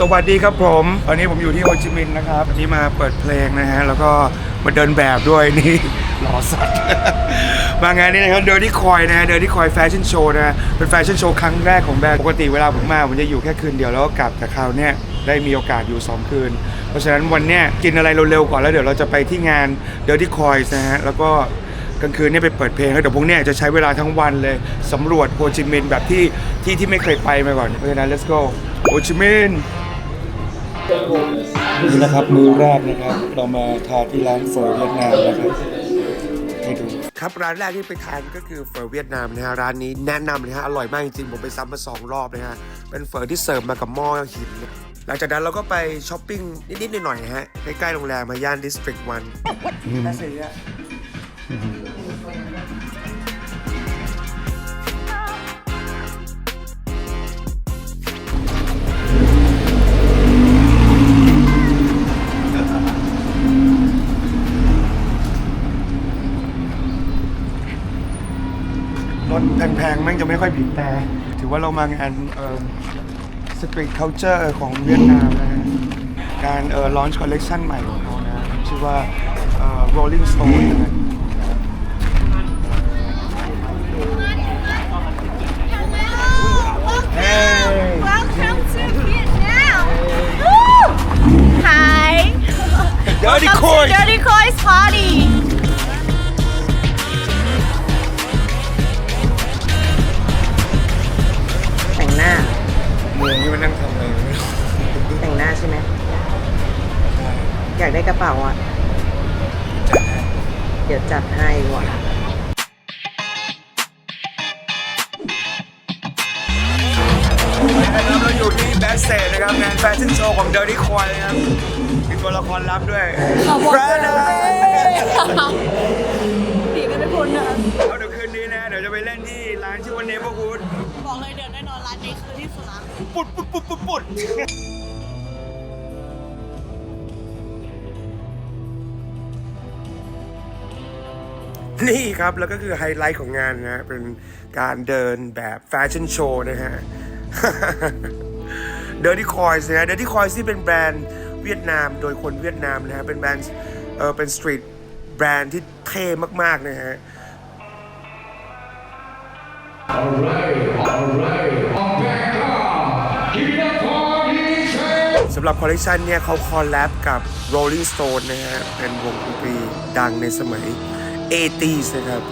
สวัสดีครับผมตอนนี้ผมอยู่ที่โฮจิมินห์นะครับวันนี้มาเปิดเพลงนะฮะแล้วก็มาเดินแบบด้วยนี่ หล่อสัตว์ มางานนี้นะครับเดินที่คอยนะฮะเดินที่คอยแฟชั่นโชว์นะฮะเป็นแฟชั่นโชว์ครั้งแรกของแบรนด์ปกติเวลาผมมาผมจะอยู่แค่คืนเดียวแล้วก็กลับแต่คราวเนี้ยได้มีโอกาสอยู่ 2 คืน เพราะฉะนั้นวันเนี้ยกินอะไรเร็วๆก่อนแล้วเดี๋ยวเราจะไปที่งานเดินที่คอยนะฮะแล้วก็กลางคืนเนี่ยไปเปิดเพลงแล้วเดี๋ยวพวกเนี้ยจะใช้เวลาทั้งวันเลยสำรวจโฮจิมินห์แบบที่ที่ที่ไม่เคยไปมาก่อนเพราะฉะนั้น let's go โฮจิมินห์ นี่นะครับมือแรกนะครับ เรามาทานที่ร้านเฟอร์เวียดนามนะครับให้ดูครับร้านแรกที่ไปทานก็คือเฟอร์เวียดนามนะฮะร้านนี้แนะนำเลยฮะอร่อยมากจริงๆผมไปซ้ำมาสองรอบเลยฮะเป็นเฟอร์ที่เสิร์ฟมากับหม้อหินนะหลังจากนั้นเราก็ไปช้อปปิ้งนิดๆหน่อยๆฮะใกล้ๆโรงแรมมาย่านดิสตริกวันร แพงๆแม่งจะไม่ค่อยบีบแต่ ถือว่าเรามางานเอ่อสตรีทเคาน์เตอร์ของเวียดนามนะฮะการเอ่อลอนช์คอลเล t ชันใหม่ของเขานะชื่อว่าเอ่อ Rolling Stone นะฮะ Hey. Welcome to Vietnam. Woo! Hi. Dirty Welcome Coins. to Dirty Coins Party. นี่มันนั่งทำอะไรไม่รู้แต่งหน้าใช่ไหมอยากได้กระเป๋าอะเดี๋ยวจัดให้ว่ะนะครับเราอยู่ที่แบ็กสเตจนะครับงานแฟชั่นโชว์ของ Dirty Coin นะครับมีตัวละครลับด้วยแฟนนะดีกันไม่พ้นนะเอาเดี๋ยวคืนนี้นะ เดี๋ยวจะไปเล่นที่ร้านชื่อว่า Neighborhood บอกเลยเดี๋ยวแน่นอนร้านนี้คือที่สุดละ ปุดปุดปุดปุดปุดนี่ครับ แล้วก็คือไฮไลท์ของงานนะ เป็นการเดินแบบแฟชั่นโชว์นะฮะ Dirty Coins นะ Dirty Coins ที่เป็นแบรนด์เวียดนามโดยคนเวียดนามนะฮะ เป็นแบรนด์เออเป็นสตรีทแบรนด์ที่เท่มาก ๆ นะฮะ สำหรับคอลเลกชันเนี่ยเขาคอลแลบกับ Rolling Stone นะฮะ เป็นวงดนตรีดังในสมัย 80s นะครับ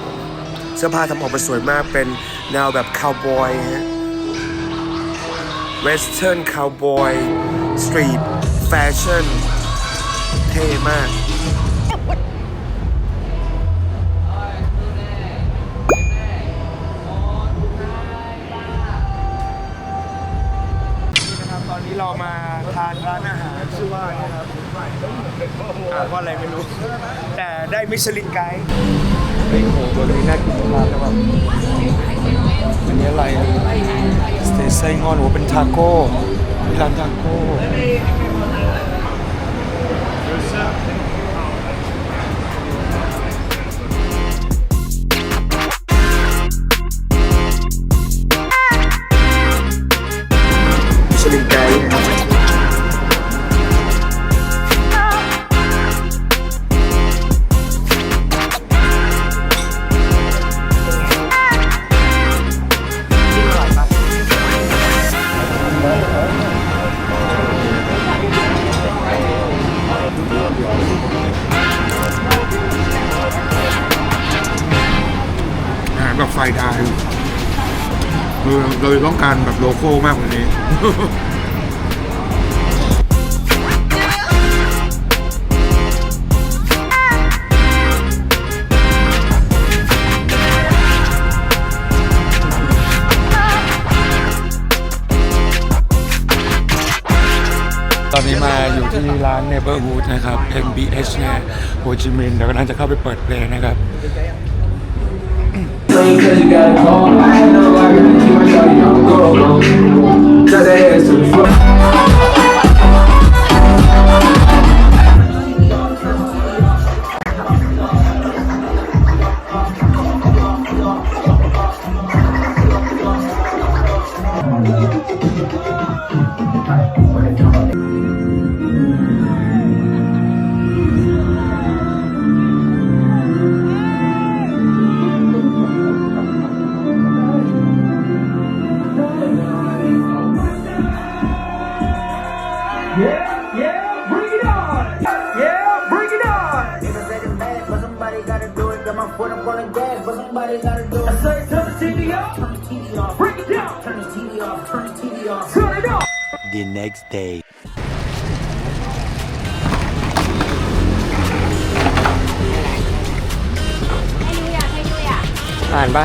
เสื้อผ้าทำออกมาสวยมากเป็นแนวแบบคาวบอยฮะ Western Cowboy Street Fashion เท่มาก เรามาทานร้านอาหารชื่อว่านะครับอ่านว่าอะไรไม่รู้ แต่ได้มิชลินไกด์เฮ้ยโหตัวนี้น่ากินมากเลยว่ะอันนี้อะไรสเตไซงอนหัวเป็นทาโก้มีร้านทาโก้ คือเราต้องการแบบโลโก้มากกว่านี้ตอนนี้มาอยู่ที่ร้าน Neighborhood นะครับ MBH เนี่ยโฮจิมินห์เดี๋ยวกำลังจะเข้าไปเปิดเพลงนะครับ Today is the up on the gas, but somebody gotta do it. I say turn the TV off, turn the TV off, break it down, turn the TV off, turn the TV off, turn it off. the next day. ผ่านปะ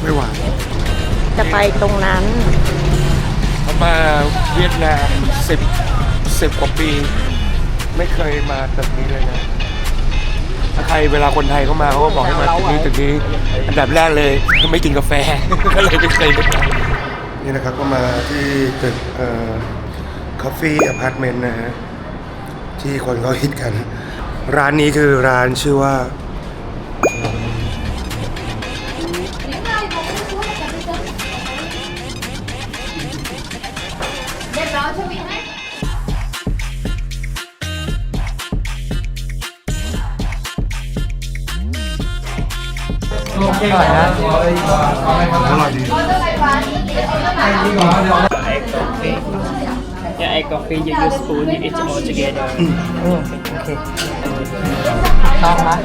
ไม่หวานจะไปตรงนั้น เขามาเวียดนามสิบสิบกว่าปี ไม่เคยมาตึกนี้เลยนะ ถ้าใครเวลาคนไทยเข้ามาเขาก็บอกให้มาตึกนี้ตึกนี้ อันดับแรกเลยไม่กินกาแฟ ก็เลยไม่เคยมานี่นะครับก็มาที่ตึกเอ่อ Coffee Apartment นะฮะที่คนเขาฮิตกัน ร้านนี้คือร้านชื่อว่าอร่อยนะ อร่อยดี Yeah, egg coffee, you use spoon, it's all together. อืมโอเคลองนะ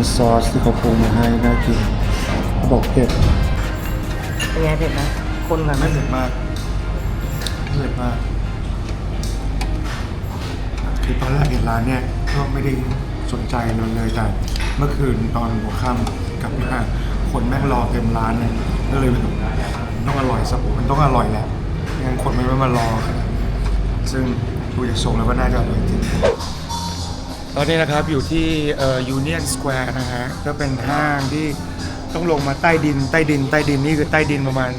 เป็นซอสที่เขาปรุงมาให้น่ากินเขาบอกเผ็ดเป็นไงเผ็ดไหมคนกันไหมไม่เผ็ดมากไม่เผ็ดมากคือตอนแรกเห็นร้านเนี่ยก็ไม่ได้สนใจเลยเลยแต่เมื่อคืนตอนหัวค่ำกลับมาคนแม่งรอเต็มร้านเลยก็เลยแบบมันต้องอร่อยสักมันต้องอร่อยแหละไม่งั้นคนไม่มารอขนาดนี้ซึ่งดูจากทรงแล้วก็น่าจะอร่อยจริง ตอนนี้นะครับอยู่ที่เอ่อ Union Square นะฮะก็เป็นห้างที่ต้องลงมาใต้ดินใต้ดินใต้ดินนี่คือใต้ดินประมาณ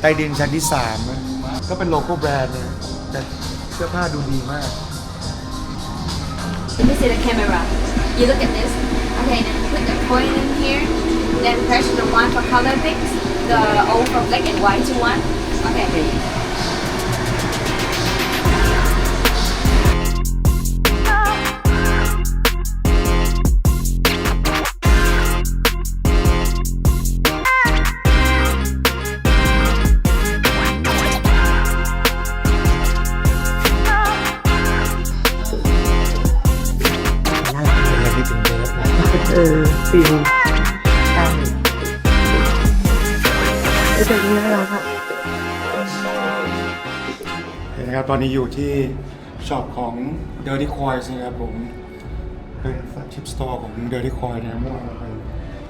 ใต้ดินชั้นที่3นะก็เป็นโลโก้แบรนด์เนี่ยแต่เสื้อผ้าดูดีมาก Let me see the camera. You look at this. Okay, then put the coin in here. Then press the one for color fix. The O for black and white one. Okay. นนะครับตอนนี้อยู่ที่ช็อปของ Dirty Coins นะครับผมเป็นแฟลกชิพสโตร์ของ Dirty Coin นะเมื่อวานเราไป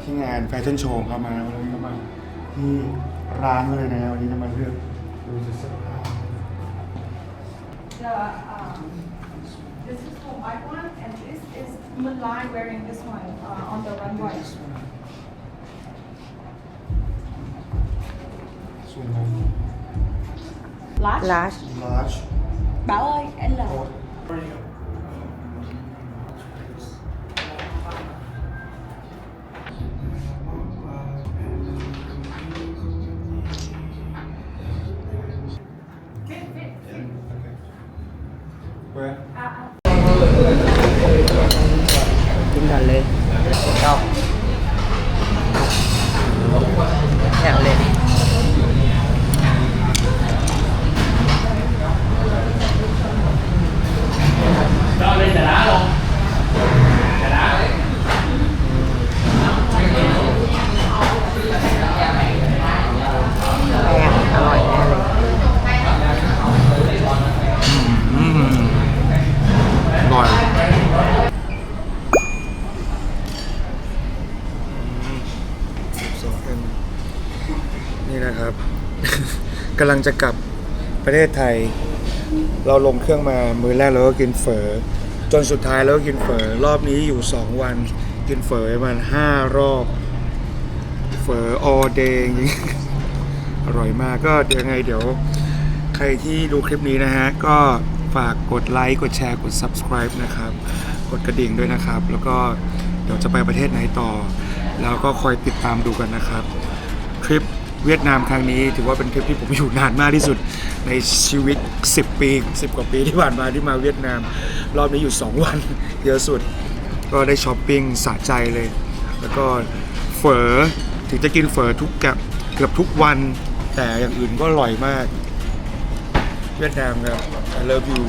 ที่งานแฟชั่นโชว์เข้ามาวันนี้ก็มาที่ร้านเลยนะวันนี้จะมาเลือกดูเสื้อผ้า The, um, this is the white one, and this is Mulan wearing this one uh, on the runway. ส่วนของ Lash Lash Lash Bảo ơi L กำลังจะกลับประเทศไทย เราลงเครื่องมามือแรกเราก็กินเฝอจนสุดท้ายเราก็กินเฝอรอบนี้อยู่ 2 วัน กินเฝอประมาณ5รอบ เฝอออเดงอร่อยมากก็เดี๋ยวไงเดี๋ยว ใครที่ดูคลิปนี้นะฮะ ก็ฝากกดไลค์กดแชร์กด subscribe นะครับ กดกระดิ่งด้วยนะครับ แล้วก็เดี๋ยวจะไปประเทศไหนต่อ แล้วก็คอยติดตามดูกันนะครับทริป เวียดนามครั้งนี้ถือว่าเป็นทริปที่ผมอยู่นานมากที่สุดในชีวิต 10 ปี 10 กว่าปีที่ผ่านมาที่มาเวียดนาม รอบนี้อยู่ 2 วันเยอะสุด ก็ได้ช้อปปิ้งสะใจเลย แล้วก็เฝอถึงจะกินเฝอทุกกับเกือบทุกวัน แต่อย่างอื่นก็อร่อยมาก เวียดนามครับ I love you